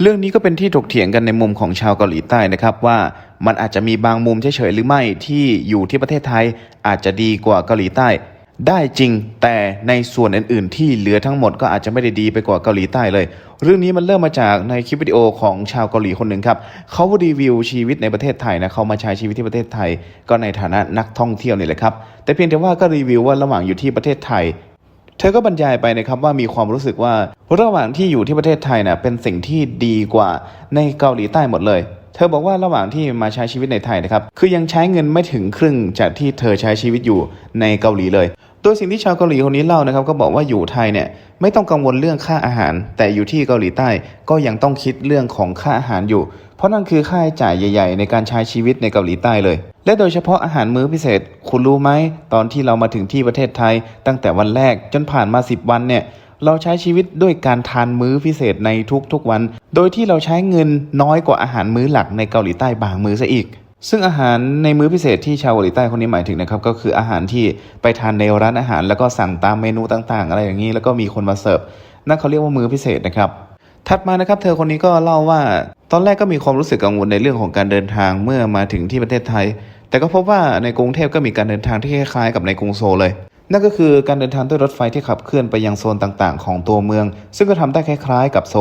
เรื่องนี้ก็เป็นที่ถกเถียงกันในมุมของชาวเกาหลีใต้นะครับว่ามันอาจจะมีบางมุมเฉยๆหรือไม่ที่อยู่ที่ประเทศไทยอาจจะดีกว่าเกาหลีใต้ ได้จริงแต่ในส่วนอื่น ๆ ที่เหลือทั้งหมดก็อาจจะไม่ได้ดีไปกว่าเกาหลีใต้เลย เรื่องนี้มันเริ่มมาจากในคลิปวิดีโอของชาวเกาหลีคนหนึ่งครับเขารีวิวชีวิตในประเทศไทยนะเขามาใช้ชีวิตที่ประเทศไทย ก็ในฐานะนักท่องเที่ยวนี่แหละครับแต่เพียงแต่ว่าก็รีวิวว่าระหว่างอยู่ที่ประเทศไทย ธอก็บรรยายไปนะครับว่ามีความรู้สึกว่าระหว่างที่อยู่ที่ประเทศไทยนะเป็นสิ่งที่ดีกว่าในเกาหลีใต้หมดเลย เธอบอกว่าระหว่างที่มาใช้ชีวิตในไทยนะครับคือยังใช้เงินไม่ถึงครึ่งจากที่เธอใช้ชีวิตอยู่ในเกาหลีเลยโดยสิ่งที่ชาวเกาหลีคนนี้เล่านะครับก็บอกว่าอยู่ไทยเนี่ยไม่ต้องกังวลเรื่องค่าอาหาร แต่อยู่ที่เกาหลีใต้ก็ยังต้องคิดเรื่องของค่าอาหารอยู่ ราะนั่นคือค่าใช้จ่ายใหญ่ ๆ ในการใช้ชีวิตในเกาหลีใต้เลย และโดยเฉพาะอาหารมื้อพิเศษ คุณรู้ไหม ตอนที่เรามาถึงที่ประเทศไทย ตั้งแต่วันแรกจนผ่านมา 10 วันเนี่ย เราใช้ชีวิตด้วยการทานมื้อพิเศษในทุกๆวัน โดยที่เราใช้เงินน้อยกว่าอาหารมื้อหลักในเกาหลีใต้บางมื้อซะอีกซึ่งอาหารในมื้อพิเศษที่ชาวเกาหลีใต้คนนี้หมายถึงนะครับก็คืออาหารที่ไปทานในร้านอาหาร แล้วก็สั่งตามเมนูต่างๆ อะไรอย่างนี้แล้วก็มีคนมาเสิร์ฟนั่นเขาเรียกว่ามื้อพิเศษนะครับถัดมานะครับ เธอคนนี้ก็เล่าว่า ตอนแรกก็มีความรู้สึกกังวลในเรื่องของการเดินทางเมื่อมาถึงที่ประเทศไทย แต่ก็พบว่าในกรุงเทพก็มีการเดินทางที่คล้ายๆกับในกรุงโซเลย นั่นก็คือการเดินทางด้วยรถไฟที่ขับเคลื่อนไปยังโซนต่างๆ ของตัวเมือง ซึ่งก็ทำได้คล้ายๆ กับโซ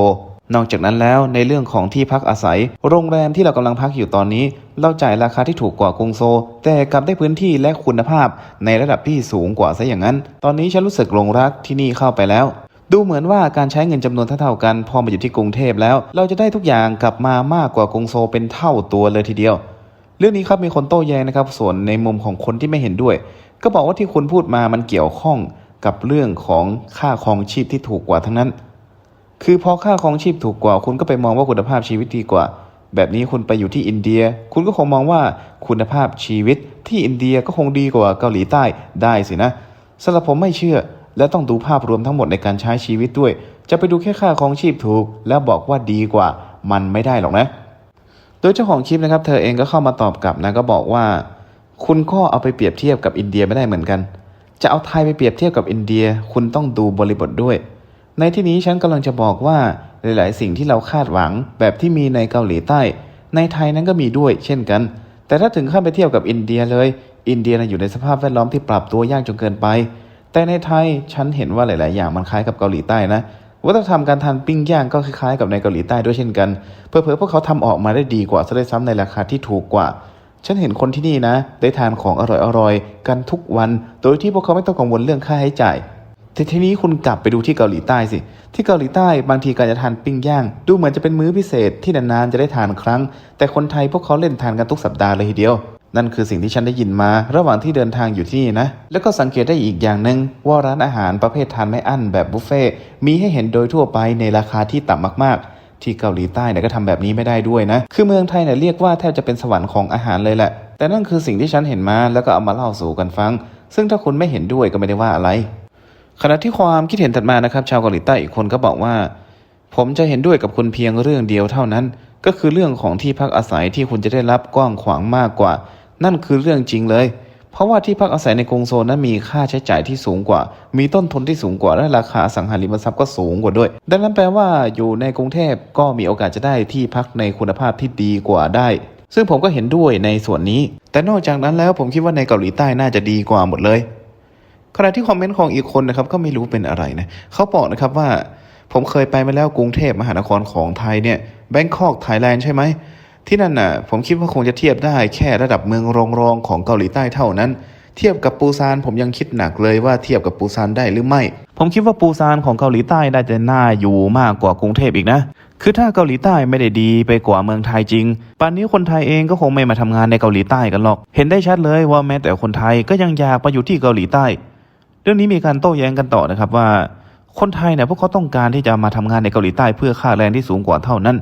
นอกจากนั้นแล้วในเรื่องของที่พักอาศัย โรงแรมที่เรากำลังพักอยู่ตอนนี้ เราจ่ายราคาที่ถูกกว่ากรุงโซ แต่กลับได้พื้นที่และคุณภาพในระดับที่สูงกว่าซะอย่างนั้น ตอนนี้ฉันรู้สึกหลงรักที่นี่เข้าไปแล้ว ดูเหมือนว่าการใช้เงินจำนวนเท่าๆกัน พอมาอยู่ที่กรุงเทพแล้ว เราจะได้ทุกอย่างกลับมามากกว่ากรุงโซลเป็นเท่าตัวเลยทีเดียว เรื่องนี้ครับมีคนโต้แย้งนะครับ ส่วนในมุมของคนที่ไม่เห็นด้วย ก็บอกว่าที่คุณพูดมามันเกี่ยวข้องกับเรื่องของค่าครองชีพที่ถูกกว่าทั้งนั้น คือพอค่าครองชีพถูกกว่า คุณก็ไปมองว่าคุณภาพชีวิตดีกว่า แบบนี้คุณไปอยู่ที่อินเดีย คุณก็คงมองว่าคุณภาพชีวิตที่อินเดียก็คงดีกว่าเกาหลีใต้ได้สินะสำหรับผมไม่เชื่อ และต้องดูภาพรวมทั้งหมดในการใช้ชีวิตด้วย จะไปดูแค่ค่าครองชีพถูก แล้วบอกว่าดีกว่ามันไม่ได้หรอกนะ โดยเจ้าของคลิปนะครับ เธอเองก็เข้ามาตอบกลับนะก็บอกว่า คุณก็เอาไปเปรียบเทียบกับอินเดียไม่ได้เหมือนกัน จะเอาไทยไปเปรียบเทียบกับอินเดีย คุณต้องดูบริบทด้วย ในที่นี้ฉันกำลังจะบอกว่าหลาย ๆ สิ่งที่เราคาดหวังแบบที่มีในเกาหลีใต้ ในไทยนั้นก็มีด้วย เช่นกัน แต่ถ้าถึงขั้นไปเทียบกับอินเดียเลย อินเดียนะอยู่ในสภาพแวดล้อมที่ปรับตัวยากจนเกินไป แต่ในไทยฉันเห็นว่าหลาย ๆ อย่างมันคล้ายกับเกาหลีใต้นะวัฒนธรรมการทานปิ้งย่างก็คล้าย ๆ กับในเกาหลีใต้ด้วยเช่นกันเผลอๆพวกเขาทำออกมาได้ดีกว่าซะด้วยซ้ำในราคาที่ถูกกว่า ฉันเห็นคนที่นี่นะ ได้ทานของอร่อยๆกันทุกวัน โดยที่พวกเขาไม่ต้องกังวลเรื่องค่าใช้จ่ายแต่ทีนี้คุณกลับไปดูที่เกาหลีใต้สิ ที่เกาหลีใต้บางทีการจะทานปิ้งย่าง ดูเหมือนจะเป็นมื้อพิเศษที่นานๆจะได้ทานครั้ง แต่คนไทยพวกเขาเล่นทานกันทุกสัปดาห์เลยทีเดียว นั่นคือสิ่งที่ฉันได้ยินมาระหว่างที่เดินทางอยู่ที่น่ะแล้วก็สังเกตได้อีกอย่างหนึ่งว่าร้านอาหารประเภททานไม่อั้นแบบบุฟเฟ่มีให้เห็นโดยทั่วไปในราคาที่ต่ำมากๆ ที่เกาหลีใต้เนี่ยก็ทำแบบนี้ไม่ได้ด้วยนะ คือเมืองไทยเนี่ยเรียกว่าแทบจะเป็นสวรรค์ของอาหารเลยแหละ แต่นั่นคือสิ่งที่ฉันเห็นมาแล้วก็เอามาเล่าสู่กันฟัง ซึ่งถ้าคุณไม่เห็นด้วยก็ไม่ได้ว่าอะไร ขณะที่ความคิดเห็นถัดมานะครับ ชาวเกาหลีใต้อีกคนก็บอกว่า ผมจะเห็นด้วยกับคุณเพียงเรื่องเดียวเท่านั้นก็คือเรื่องของที่พักอาศัยที่คุณจะได้รับกว้างขวางมากกว่า นั่นคือเรื่องจริงเลย เพราะว่าที่พักอาศัยในกรุงโซลนั้นมีค่าใช้จ่ายที่สูงกว่า มีต้นทุนที่สูงกว่าและราคาสังหาริมทรัพย์ก็สูงกว่าด้วย ดังนั้นแปลว่าอยู่ในกรุงเทพก็มีโอกาสจะได้ที่พักในคุณภาพที่ดีกว่าได้ ซึ่งผมก็เห็นด้วยในส่วนนี้ แต่นอกจากนั้นแล้วผมคิดว่าในเกาหลีใต้น่าจะดีกว่าหมดเลยขณะที่คอมเมนต์ของอีกคนนะครับก็ไม่รู้เป็นอะไรนะเขาบอกนะครับว่าผมเคยไปมาแล้วกรุงเทพมหานครของไทยเนี่ยแบงคอกไทยแลนด์ใช่ไหม ที่นั่นน่ะผมคิดว่าคงจะเทียบได้แค่ระดับเมืองรองๆของเกาหลีใต้เท่านั้น เทียบกับปูซานผมยังคิดหนักเลยว่าเทียบกับปูซานได้หรือไม่ ผมคิดว่าปูซานของเกาหลีใต้น่าจะน่าอยู่มากกว่ากรุงเทพอีกนะ คือถ้าเกาหลีใต้ไม่ได้ดีไปกว่าเมืองไทยจริงป่านนี้คนไทยเองก็คงไม่มาทำงานในเกาหลีใต้กันหรอก เห็นได้ชัดเลยว่าแม้แต่คนไทยก็ยังอยากไปอยู่ที่เกาหลีใต้ เรื่องนี้มีการโต้แย้งกันต่อนะครับว่า คนไทยเนี่ยพวกเขาต้องการที่จะมาทำงานในเกาหลีใต้เพื่อค่าแรงที่สูงกว่าเท่านั้น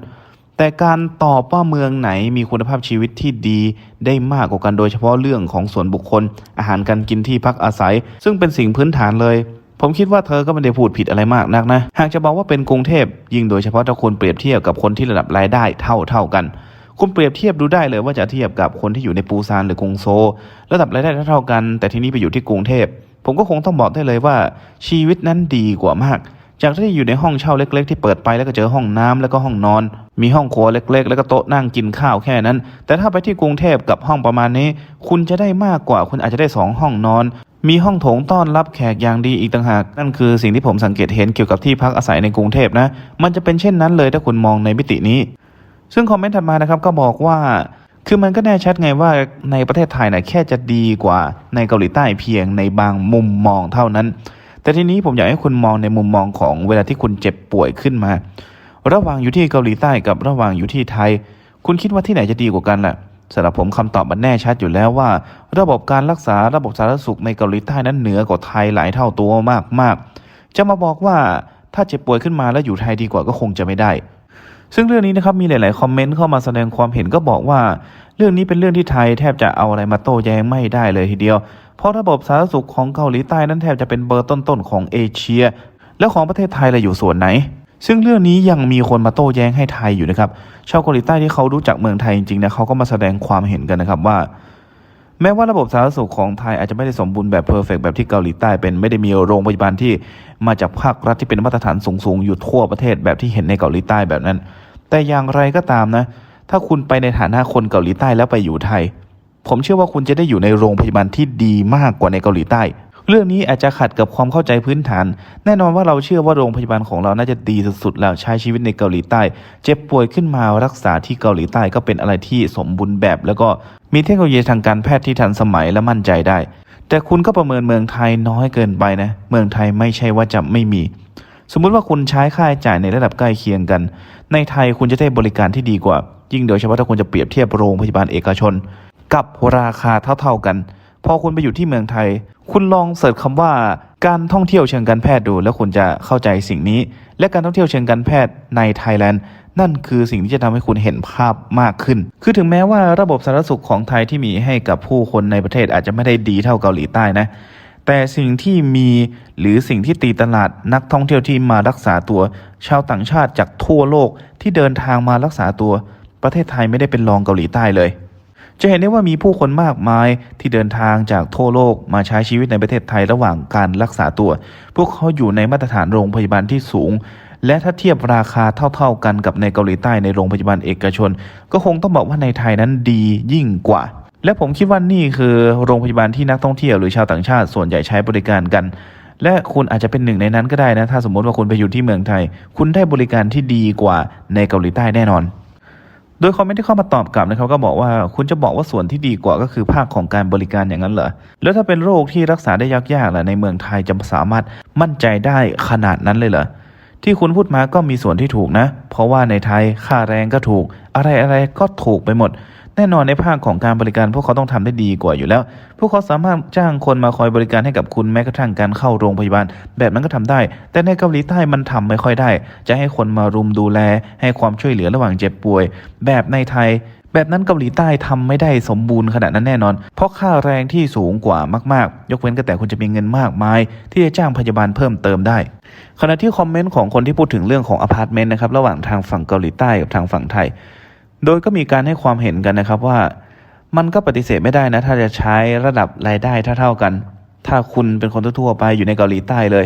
แต่การตอบว่าเมืองไหนมีคุณภาพชีวิตที่ดีได้มากกว่ากันโดยเฉพาะเรื่องของส่วนบุคคล อาหารการกินที่พักอาศัย ซึ่งเป็นสิ่งพื้นฐานเลย ผมคิดว่าเธอก็ไม่ได้พูดผิดอะไรมากนักนะ หากจะบอกว่าเป็นกรุงเทพยิ่งโดยเฉพาะถ้าคุณเปรียบเทียบกับคนที่ระดับรายได้เท่าเท่ากันคุณเปรียบเทียบดูได้เลยว่าจะเทียบกับคนที่อยู่ในปูซานหรือกรุงโซ ระดับรายได้เท่าๆกัน แต่ที่นี่ไปอยู่ที่กรุงเทพ ผมก็คงต้องบอกได้เลยว่า ชีวิตนั้นดีกว่า มาก จากที่อยู่ในห้องเช่าเล็ก ๆ ที่เปิดไปแล้วก็เจอห้องน้ำแล้วก็ห้องนอน มีห้องครัวเล็ก ๆ แล้วก็โต๊ะนั่งกินข้าวแค่นั้น แต่ถ้าไปที่กรุงเทพกับห้องประมาณนี้ คุณจะได้มากกว่าคุณอาจจะได้สองห้องนอน มีห้องโถงต้อนรับแขกอย่างดีอีกต่างหาก นั่นคือสิ่งที่ผมสังเกตเห็นเกี่ยวกับที่พักอาศัยในกรุงเทพนะ มันจะเป็นเช่นนั้นเลยถ้าคุณมองในมิตินี้ ซึ่งคอมเมนต์ถัดมานะครับก็บอกว่าคือมันก็แน่ชัดไงว่าในประเทศไทยนะแค่จะดีกว่าในเกาหลีใต้เพียงในบางมุมมองเท่านั้น แต่ทีนี้ผมอยากให้คุณมองในมุมมองของเวลาที่คุณเจ็บป่วยขึ้นมา ระหว่างอยู่ที่เกาหลีใต้กับระหว่างอยู่ที่ไทย คุณคิดว่าที่ไหนจะดีกว่ากันล่ะสำหรับผมคำตอบมันแน่ชัดอยู่แล้วว่า ระบบการรักษาระบบสาธารณสุขในเกาหลีใต้นั้นเหนือกว่าไทยหลายเท่าตัวมากๆ จะมาบอกว่าถ้าเจ็บป่วยขึ้นมาแล้วอยู่ไทยดีกว่าก็คงจะไม่ได้ ซึ่งเรื่องนี้นะครับมีหลาย ๆ คอมเมนต์เข้ามาแสดงความเห็นก็บอกว่า เรื่องนี้เป็นเรื่องที่ไทยแทบจะเอาอะไรมาโต้แย้งไม่ได้เลยทีเดียว เพราะระบบสาธารณสุขของเกาหลีใต้นั้นแทบจะเป็นเบอร์ต้น ๆ ของเอเชีย แล้วของประเทศไทยเราอยู่ส่วนไหน ซึ่งเรื่องนี้ยังมีคนมาโต้แย้งให้ไทยอยู่นะครับชาวเกาหลีใต้ที่เขารู้จักเมืองไทยจริงๆนะเขาก็มาแสดงความเห็นกันนะครับว่า แม้ว่าระบบสาธารณสุขของไทยอาจจะไม่ได้สมบูรณ์แบบเพอร์เฟกแบบที่เกาหลีใต้เป็นไม่ได้มีโรงพยาบาลที่มาจากภาครัฐที่เป็นมาตรฐานสูงๆอยู่ทั่วประเทศแบบที่เห็นในเกาหลีใต้แบบนั้น แต่อย่างไรก็ตามนะ ถ้าคุณไปในฐานะคนเกาหลีใต้แล้วไปอยู่ไทย ผมเชื่อว่าคุณจะได้อยู่ในโรงพยาบาลที่ดีมากกว่าในเกาหลีใต้ เรื่องนี้อาจจะขัดกับความเข้าใจพื้นฐาน แน่นอนว่าเราเชื่อว่าโรงพยาบาลของเราน่าจะดีสุดๆแล้วใช้ชีวิตในเกาหลีใต้ เจ็บป่วยขึ้นมารักษาที่เกาหลีใต้ก็เป็นอะไรที่สมบูรณ์แบบ แล้วก็มีเทคโนโลยีทางการแพทย์ที่ทันสมัยและมั่นใจได้ แต่คุณก็ประเมินเมืองไทยน้อยเกินไปนะ เมืองไทยไม่ใช่ว่าจะไม่มี สมมุติว่าคุณใช้ค่าใช้จ่ายในระดับใกล้เคียงกัน ในไทยคุณจะได้บริการที่ดีกว่า ยิ่งโดยเฉพาะถ้าคุณจะเปรียบเทียบโรงพยาบาลเอกชน กับราคาเท่าๆกัน พอคุณไปอยู่ที่เมืองไทย คุณลองเสิร์ชคำว่าการท่องเที่ยวเชิงการแพทย์ดู แล้วคุณจะเข้าใจสิ่งนี้ และการท่องเที่ยวเชิงการแพทย์ในไทยแลนด์นั่นคือสิ่งที่จะทำให้คุณเห็นภาพมากขึ้น คือถึงแม้ว่าระบบสาธารณสุขของไทยที่มีให้กับผู้คนในประเทศอาจจะไม่ได้ดีเท่าเกาหลีใต้นะ แต่สิ่งที่มีหรือสิ่งที่ตีตลาดนักท่องเที่ยวที่มารักษาตัว ชาวต่างชาติจากทั่วโลกที่เดินทางมารักษาตัว ประเทศไทยไม่ได้เป็นรองเกาหลีใต้เลย จะเห็นได้ว่ามีผู้คนมากมายที่เดินทางจากทั่วโลกมาใช้ชีวิตในประเทศไทยระหว่างการรักษาตัว พวกเขาอยู่ในมาตรฐานโรงพยาบาลที่สูง และถ้าเทียบราคาเท่า ๆกันกับในเกาหลีใต้ในโรงพยาบาลเอกชน ก็คงต้องบอกว่าในไทยนั้นดียิ่งกว่า และผมคิดว่านี่คือโรงพยาบาลที่นักท่องเที่ยวหรือชาวต่างชาติส่วนใหญ่ใช้บริการกันและคุณอาจจะเป็นหนึ่งในนั้นก็ได้นะ ถ้าสมมติว่าคุณไปอยู่ที่เมืองไทย คุณได้บริการที่ดีกว่าในเกาหลีใต้แน่นอน โดยคอมเมนต์ที่เข้ามาตอบกลับนะครับก็บอกว่าคุณจะบอกว่าส่วนที่ดีกว่าก็คือภาคของการบริการอย่างนั้นเหรอแล้วถ้าเป็นโรคที่รักษาได้ยากๆล่ะในเมืองไทยจะสามารถมั่นใจได้ขนาดนั้นเลยเหรอที่คุณพูดมาก็มีส่วนที่ถูกนะ เพราะว่าในไทยค่าแรงก็ถูก อะไรอะไรๆก็ถูกไปหมด แน่นอนในภาคของการบริการพวกเขาต้องทำได้ดีกว่าอยู่แล้ว พวกเขาสามารถจ้างคนมาคอยบริการให้กับคุณแม้กระทั่งการเข้าโรงพยาบาล แบบนั้นก็ทำได้ แต่ในเกาหลีใต้มันทำไม่ค่อยได้ จะให้คนมารุมดูแล ให้ความช่วยเหลือระหว่างเจ็บป่วย แบบในไทยแบบนั้นเกาหลีใต้ทำไม่ได้สมบูรณ์ขนาดนั้นแน่นอน เพราะค่าแรงที่สูงกว่ามากๆ ยกเว้นก็แต่คุณจะมีเงินมากมาย ที่จะจ้างพยาบาลเพิ่มเติมได้ ขณะที่คอมเมนต์ของคนที่พูดถึงเรื่องของอพาร์ตเมนต์นะครับระหว่างทางฝั่งเกาหลีใต้กับทางฝั่งไทย โดยก็มีการให้ความเห็นกันนะครับว่า มันก็ปฏิเสธไม่ได้นะ ถ้าจะใช้ระดับรายได้เท่าๆกัน ถ้าคุณเป็นคนทั่วๆไปอยู่ในเกาหลีใต้เลย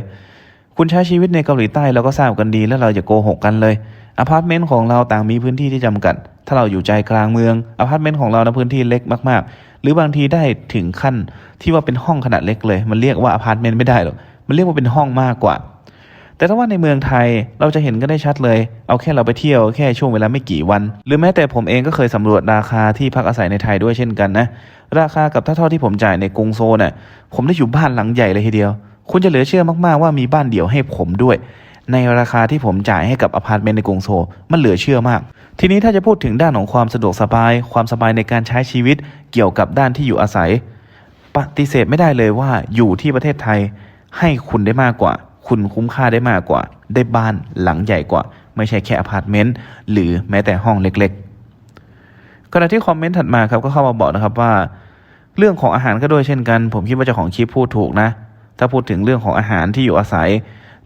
คุณใช้ชีวิตในเกาหลีใต้เราก็ทราบกันดีแล้วเราอย่าโกหกกันเลยอพาร์ตเมนต์ของเราต่างมีพื้นที่ที่จำกัด ถ้าเราอยู่ใจกลางเมืองอพาร์ตเมนต์ของเรานะพื้นที่เล็กมากๆ หรือบางทีได้ถึงขั้นที่ว่าเป็นห้องขนาดเล็กเลย มันเรียกว่าอพาร์ตเมนต์ไม่ได้หรอกมันเรียกว่าเป็นห้องมากกว่า แต่ถ้าว่าในเมืองไทยเราจะเห็นก็ได้ชัดเลย เอาแค่เราไปเที่ยวแค่ช่วงเวลาไม่กี่วัน หรือแม้แต่ผมเองก็เคยสำรวจราคาที่พักอาศัยในไทยด้วยเช่นกันนะ ราคากับเท่าที่ผมจ่ายในกรุงโซลน่ะผมได้อยู่บ้านหลังใหญ่เลยทีเดียว คุณจะเหลือเชื่อมากๆว่ามีบ้านเดี่ยวให้ผมด้วย ในราคาที่ผมจ่ายให้กับอพาร์ตเมนต์ในกรุงโซ มันเหลือเชื่อมาก ทีนี้ถ้าจะพูดถึงด้านของความสะดวกสบาย ความสบายในการใช้ชีวิต เกี่ยวกับด้านที่อยู่อาศัย ปฏิเสธไม่ได้เลยว่าอยู่ที่ประเทศไทยให้คุณได้มากกว่า คุณคุ้มค่าได้มากกว่า ได้บ้านหลังใหญ่กว่า ไม่ใช่แค่อพาร์ตเมนต์หรือแม้แต่ห้องเล็กๆขณะที่คอมเมนต์ถัดมาครับก็เข้ามาบอกนะครับว่า เรื่องของอาหารก็ด้วยเช่นกัน ผมคิดว่าเจ้าของคลิปพูดถูกนะ ถ้าพูดถึงเรื่องของอาหารที่อยู่อาศัย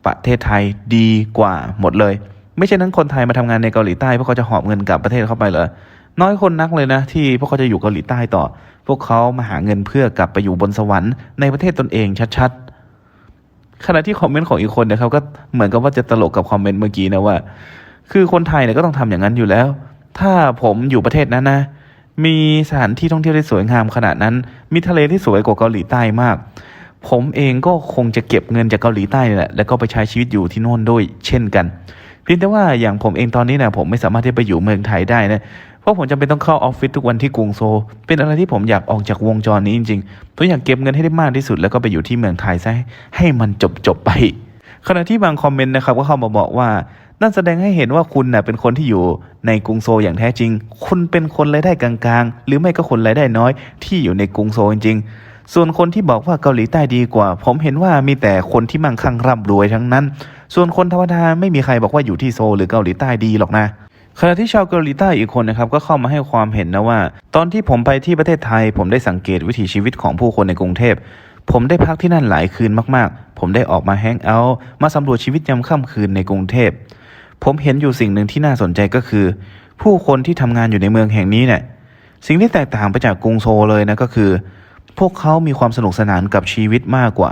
ประเทศไทยดีกว่าหมดเลย ไม่ใช่นั้นคนไทยมาทำงานในเกาหลีใต้พวกเขาจะหอบเงินกลับประเทศเข้าไปเหรอน้อยคนนักเลยนะที่พวกเขาจะอยู่เกาหลีใต้ต่อ พวกเขามาหาเงินเพื่อกลับไปอยู่บนสวรรค์ในประเทศตนเองชัดๆ ขณะที่คอมเมนต์ของอีกคนนะครับก็เหมือนกับว่าจะตลกกับคอมเมนต์เมื่อกี้นะว่า คือคนไทยเนี่ยก็ต้องทำอย่างนั้นอยู่แล้ว ถ้าผมอยู่ประเทศนั้นนะ มีสถานที่ท่องเที่ยวที่สวยงามขนาดนั้น มีทะเลที่สวยกว่าเกาหลีใต้มาก ผมเองก็คงจะเก็บเงินจากเกาหลีใต้นี่แหละแล้วก็ไปใช้ชีวิตอยู่ที่โน่นด้วยเช่นกัน เพียงแต่ว่าอย่างผมเองตอนนี้นะผมไม่สามารถที่ไปอยู่เมืองไทยได้นะ ราะผมจำเป็นต้องเข้าออฟฟิศทุกวันที่กรุงโซลเป็นอะไรที่ผมอยากออกจากวงจรนี้จริงๆผมอยากเก็บเงินให้ได้มากที่สุดแล้วก็ไปอยู่ที่เมืองไทยซะให้ให้มันจบจบๆไป ขณะที่บางคอมเมนต์นะครับก็เข้ามาบอกว่านั่นแสดงให้เห็นว่าคุณน่ะเป็นคนที่อยู่ในกรุงโซลอย่างแท้จริง คุณเป็นคนรายได้กลางๆ หรือไม่ก็คนรายได้น้อย ที่อยู่ในกรุงโซลจริงๆ ส่วนคนที่บอกว่าเกาหลีใต้ดีกว่า ผมเห็นว่ามีแต่คนที่มั่งคั่งร่ำรวยทั้งนั้น ส่วนคนธรรมดาไม่มีใครบอกว่าอยู่ที่โซลหรือเกาหลีใต้ดีหรอกนะ ขณะที่ชาวเกาหลีใต้อีกคนนะครับก็เข้ามาให้ความเห็นนะว่า ตอนที่ผมไปที่ประเทศไทย ผมได้สังเกตวิถีชีวิตของผู้คนในกรุงเทพ ผมได้พักที่นั่นหลายคืนมากๆ ผมได้ออกมาแฮงเอาท์มาสำรวจชีวิตยามค่ำคืนในกรุงเทพ ผมเห็นอยู่สิ่งหนึ่งที่น่าสนใจก็คือ ผู้คนที่ทำงานอยู่ในเมืองแห่งนี้เนี่ยสิ่งที่แตกต่างไปจากกรุงโซลเลยนะก็คือ พวกเขามีความสนุกสนานกับชีวิตมากกว่า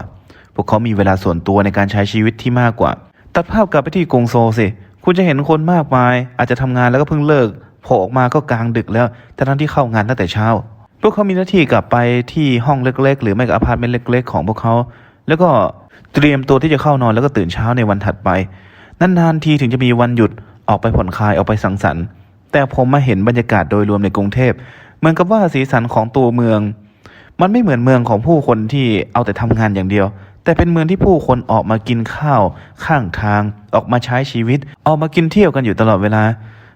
พวกเขามีเวลาส่วนตัวในการใช้ชีวิตที่มากกว่า ตัดภาพกลับไปที่กรุงโซลสิ คุณจะเห็นคนมากมาย อาจจะทำงานแล้วก็เพิ่งเลิกโผล่ออกมาก็กลางดึกแล้วแต่ทั้งที่เข้างานตั้งแต่เช้า พวกเขามีหน้าที่กลับไปที่ห้องเล็ก ๆ หรือไม่ก็อพาร์ตเมนต์เล็ก ๆ ของพวกเขา แล้วก็เตรียมตัวที่จะเข้านอนแล้วก็ตื่นเช้าในวันถัดไปนานๆทีถึงจะมีวันหยุดออกไปผ่อนคลายออกไปสังสรรค์ แต่ผมมาเห็นบรรยากาศโดยรวมในกรุงเทพเหมือนกับว่าสีสันของตัวเมือง มันไม่เหมือนเมืองของผู้คนที่เอาแต่ทำงานอย่างเดียว แต่เป็นเมืองที่ผู้คนออกมากินข้าว ข้างทาง ออกมาใช้ชีวิต ออกมากินเที่ยวกันอยู่ตลอดเวลา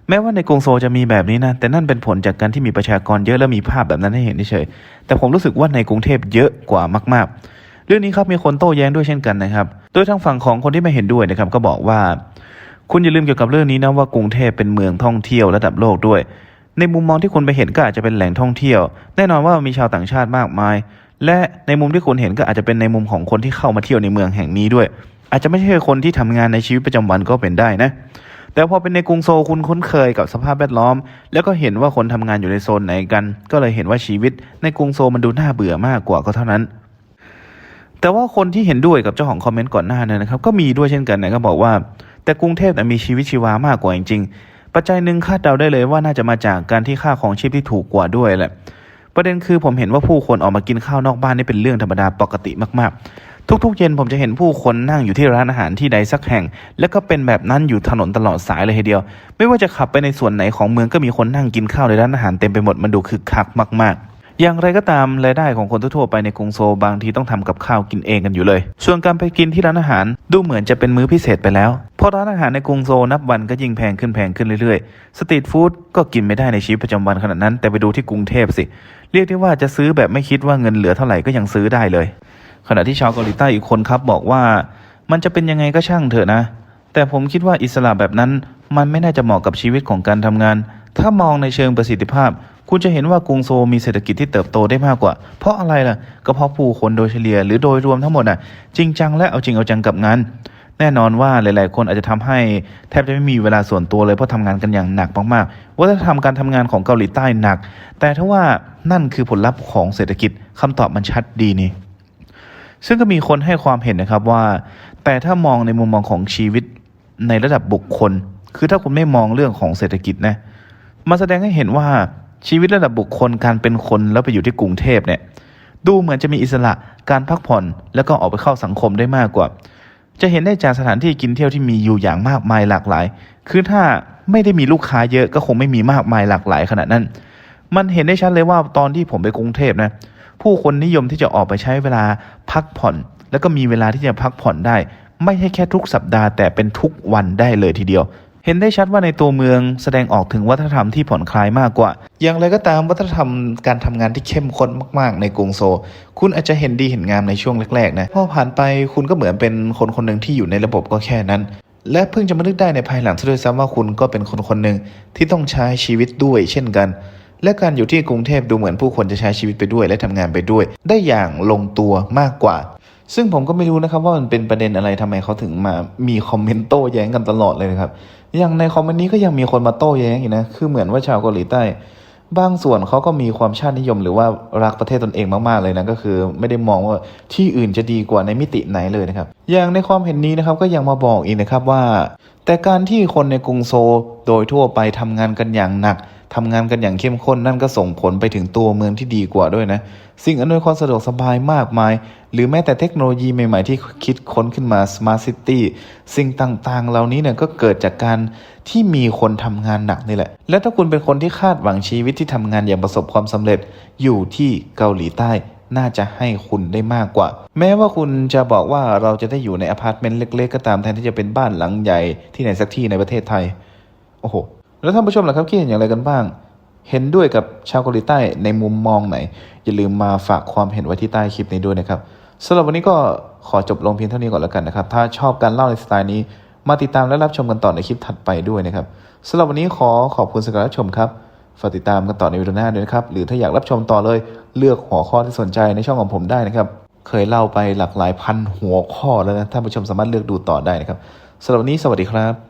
แม้ว่าในกรุงโซลจะมีแบบนี้นะ แต่นั่นเป็นผลจากการที่มีประชากรเยอะและมีภาพแบบนั้นให้เห็นเฉยแต่ผมรู้สึกว่าในกรุงเทพเยอะกว่ามาก ๆ เรื่องนี้ครับมีคนโต้แย้งด้วยเช่นกันนะครับ โดยทางฝั่งของคนที่ไม่เห็นด้วยนะครับก็บอกว่า คุณอย่าลืมเกี่ยวกับเรื่องนี้นะว่ากรุงเทพเป็นเมืองท่องเที่ยวระดับโลกด้วย ในมุมมองที่คุณไปเห็นก็อาจจะเป็นแหล่งท่องเที่ยว แน่นอนว่ามีชาวต่างชาติมากมาย และในมุมที่คุณเห็นก็อาจจะเป็นในมุมของคนที่เข้ามาเที่ยวในเมืองแห่งนี้ด้วย อาจจะไม่ใช่คนที่ทำงานในชีวิตประจำวันก็เป็นได้นะแต่พอเป็นในกรุงโซลคุณคุ้นเคยกับสภาพแวดล้อม แล้วก็เห็นว่าคนทำงานอยู่ในโซนไหนกัน ก็เลยเห็นว่าชีวิต ในกรุงโซลมันดูน่าเบื่อมากกว่าก็เท่านั้น แต่ว่าคนที่เห็นด้วยกับเจ้าของคอมเมนต์ก่อนหน้านั้นนะครับก็มีด้วยเช่นกันนะก็บอกว่า แต่กรุงเทพน่มีชีวิตชีวามากกว่าจริงๆปัจจัยหนึ่งคาดเดาได้เลยว่าน่าจะมาจากการที่ค่าของชีพที่ถูกกว่าด้วยแหละ ประเด็นคือผมเห็นว่าผู้คนออกมากินข้าวนอกบ้านนี่เป็นเรื่องธรรมดาปกติมากๆ ทุกๆ เย็นผมจะเห็นผู้คนนั่งอยู่ที่ร้านอาหารที่ใดสักแห่ง แล้วก็เป็นแบบนั้นอยู่ถนนตลอดสายเลยทีเดียว ไม่ว่าจะขับไปในส่วนไหนของเมืองก็มีคนนั่งกินข้าวในร้านอาหารเต็มไปหมดมันดูคึกคักมากๆ อย่างไรก็ตามรายได้ของคนทั่วไปในกรุงโซลบางทีต้องทำกับข้าวกินเองกันอยู่เลย ส่วนการไปกินที่ร้านอาหารดูเหมือนจะเป็นมื้อพิเศษไปแล้ว เพราะร้านอาหารในกรุงโซลนับวันก็ยิ่งแพงขึ้นแพงขึ้นเรื่อยๆ สตรีทฟู้ดก็กินไม่ได้ในชีวิตประจำวันขนาดนั้น แต่ไปดูที่กรุงเทพสิ เรียกได้ว่าจะซื้อแบบไม่คิดว่าเงินเหลือเท่าไหร่ก็ยังซื้อได้เลย ขณะที่ชาวเกาหลีใต้อีกคนครับบอกว่า มันจะเป็นยังไงก็ช่างเถอะนะ แต่ผมคิดว่าอิสระแบบนั้นมันไม่น่าจะเหมาะกับชีวิตของการทำงาน ถ้ามองในเชิงประสิทธิภาพ คุณจะเห็นว่ากรุงโซลมีเศรษฐกิจที่เติบโตได้มากกว่า เพราะอะไรล่ะ ก็เพราะผู้คนโดยเฉลี่ยหรือโดยรวมทั้งหมดน่ะจริงจังและเอาจริงเอาจังกับงานแน่นอนว่าหลาย ๆ คนอาจจะทำให้แทบจะไม่มีเวลาส่วนตัวเลยเพราะทำงานกันอย่างหนักมากๆวัฒนธรรมการทำงานของเกาหลีใต้หนัก แต่ถ้าว่านั่นคือผลลัพธ์ของเศรษฐกิจคำตอบมันชัดดีนี่ซึ่งก็มีคนให้ความเห็นนะครับว่า แต่ถ้ามองในมุมมองของชีวิตในระดับบุคคล คือถ้าคุณไม่มองเรื่องของเศรษฐกิจนะมาแสดงให้เห็นว่า ชีวิตระดับบุคคลการเป็นคนแล้วไปอยู่ที่กรุงเทพเนี่ยดูเหมือนจะมีอิสระการพักผ่อนแล้วก็ออกไปเข้าสังคมได้มากกว่า จะเห็นได้จากสถานที่กินเที่ยวที่มีอยู่อย่างมากมายหลากหลาย คือถ้าไม่ได้มีลูกค้าเยอะก็คงไม่มีมากมายหลากหลายขนาดนั้น มันเห็นได้ชัดเลยว่าตอนที่ผมไปกรุงเทพนะผู้คนนิยมที่จะออกไปใช้เวลาพักผ่อน แล้วก็มีเวลาที่จะพักผ่อนได้ ไม่ใช่แค่ทุกสัปดาห์แต่เป็นทุกวันได้เลยทีเดียว เห็นได้ชัดว่าในตัวเมืองแสดงออกถึงวัฒนธรรมที่ผ่อนคลายมากกว่า อย่างไรก็ตามวัฒนธรรมการทำงานที่เข้มข้นมากๆ ในกรุงโซลคุณอาจจะเห็นดีเห็นงามในช่วงแรกๆนะพอผ่านไปคุณก็เหมือนเป็นคนคนหนึ่งที่อยู่ในระบบก็แค่นั้น และเพิ่งจะมานึกได้ในภายหลังซะด้วยซ้ำว่าคุณก็เป็นคนคนหนึ่งที่ต้องใช้ชีวิตด้วยเช่นกัน และการอยู่ที่กรุงเทพดูเหมือนผู้คนจะใช้ชีวิตไปด้วย และทำงานไปด้วย ได้อย่างลงตัวมากกว่าซึ่งผมก็ไม่รู้นะครับว่ามันเป็นประเด็นอะไรทำไมเขาถึงมามีคอมเมนต์โต้แย้งกันตลอดเลยนะครับ อย่างในคอมเมนต์นี้ก็ยังมีคนมาโต้แย้งอีกนะ คือเหมือนว่าชาวเกาหลีใต้ บางส่วนเขาก็มีความชาตินิยมหรือว่ารักประเทศตนเองมากๆเลยนะ ก็คือไม่ได้มองว่าที่อื่นจะดีกว่าในมิติไหนเลยนะครับ อย่างในความเห็นนี้นะครับก็ยังมาบอกอีกนะครับว่า แต่การที่คนในกรุงโซลโดยทั่วไปทำงานกันอย่างหนัก ทำงานกันอย่างเข้มข้นนั่นก็ส่งผลไปถึงตัวเมืองที่ดีกว่าด้วยนะ สิ่งอำนวยความสะดวกสบายมากมาย หรือแม้แต่เทคโนโลยีใหม่ๆที่คิดค้นขึ้นมา Smart City สิ่งต่างๆ เหล่านี้เนี่ยก็เกิดจากการที่มีคนทำงานหนักนี่แหละ และถ้าคุณเป็นคนที่คาดหวังชีวิตที่ทำงานอย่างประสบความสำเร็จอยู่ที่เกาหลีใต้น่าจะให้คุณได้มากกว่า แม้ว่าคุณจะบอกว่าเราจะได้อยู่ในอพาร์ตเมนต์เล็ก ๆ ก็ตามแทนที่จะเป็นบ้านหลังใหญ่ที่ไหนสักที่ในประเทศไทย โอ้โห แล้วท่านผู้ชมล่ะครับคิดเห็นอย่างไรกันบ้าง เห็นด้วยกับชาวเกาหลีใต้ในมุมมองไหน อย่าลืมมาฝากความเห็นไว้ที่ใต้คลิปนี้ด้วยนะครับสำหรับวันนี้ก็ขอจบลงเพียงเท่านี้ก่อนแล้วกันนะครับ ถ้าชอบการเล่าในสไตล์นี้ มาติดตามและรับชมกันต่อในคลิปถัดไปด้วยนะครับสำหรับวันนี้ขอขอบคุณสำหรับรับชมครับฝากติดตามกันต่อในวิดีโอหน้าด้วยนะครับ หรือถ้าอยากรับชมต่อเลย เลือกหัวข้อที่สนใจในช่องของผมได้นะครับ เคยเล่าไปหลากหลายพันหัวข้อแล้วนะ ท่านผู้ชมสามารถเลือกดูต่อได้นะครับสำหรับวันนี้สวัสดีครับ